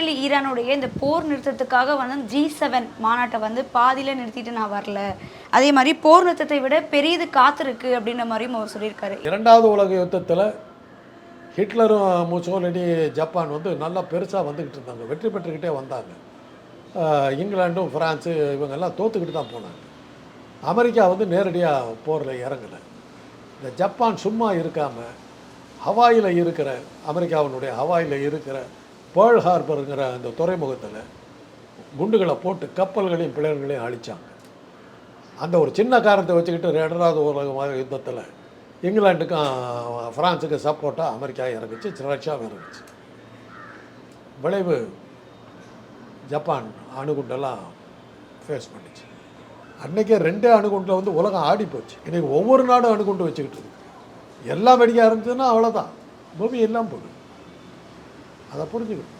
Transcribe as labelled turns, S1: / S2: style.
S1: Israel ஈரானுடைய இந்த போர் நிறுத்தத்துக்காக வந்து ஜி செவன் மாநாட்டை வந்து பாதியில் நிறுத்திட்டு நான் வரல. அதே மாதிரி போர் நிறுத்தத்தை விட பெரியது காத்திருக்கு அப்படின்ற மாதிரியும் அவர் சொல்லியிருக்காரு.
S2: இரண்டாவது உலக யுத்தத்தில் ஹிட்லரும் முசோலினி ஜப்பான் வந்து நல்லா பெருசாக வந்துக்கிட்டு இருந்தாங்க. வெற்றி பெற்றுக்கிட்டே வந்தாங்க. இங்கிலாண்டும் ஃப்ரான்ஸு இவங்கெல்லாம் தோத்துக்கிட்டு தான் போனாங்க. அமெரிக்கா வந்து நேரடியாக போரில் இறங்கலை. இந்த ஜப்பான் சும்மா இருக்காமல் ஹவாயில் இருக்கிற அமெரிக்காவினுடைய ஹவாயில் இருக்கிற பேர்ல் ஹார்பருங்கிற அந்த துறைமுகத்தில் குண்டுகளை போட்டு கப்பல்களையும் பிளேன்களையும் அழித்தாங்க அந்த ஒரு சின்ன காரணத்தை வச்சுக்கிட்டு ரெண்டாவது உலக யுத்தத்தில் இங்கிலாண்டுக்கும் ஃப்ரான்ஸுக்கும் சப்போர்ட்டாக அமெரிக்கா இறங்குச்சு ரஷ்யாவும் இறங்குச்சு. விளைவு ஜப்பான் அணுகுண்டெல்லாம் ஃபேஸ் பண்ணிச்சு. அன்றைக்கே ரெண்டே அணுகுண்டில் வந்து உலகம் ஆடி போச்சு. இன்றைக்கி ஒவ்வொரு நாடும் அணுகுண்டு வச்சுக்கிட்டு இருக்கு. எல்லாம் வெடிக்க ஆரம்பிச்சதுன்னா அவ்வளோதான் பூமி எல்லாம் போடும் அதை புரிஞ்சுக்கணும்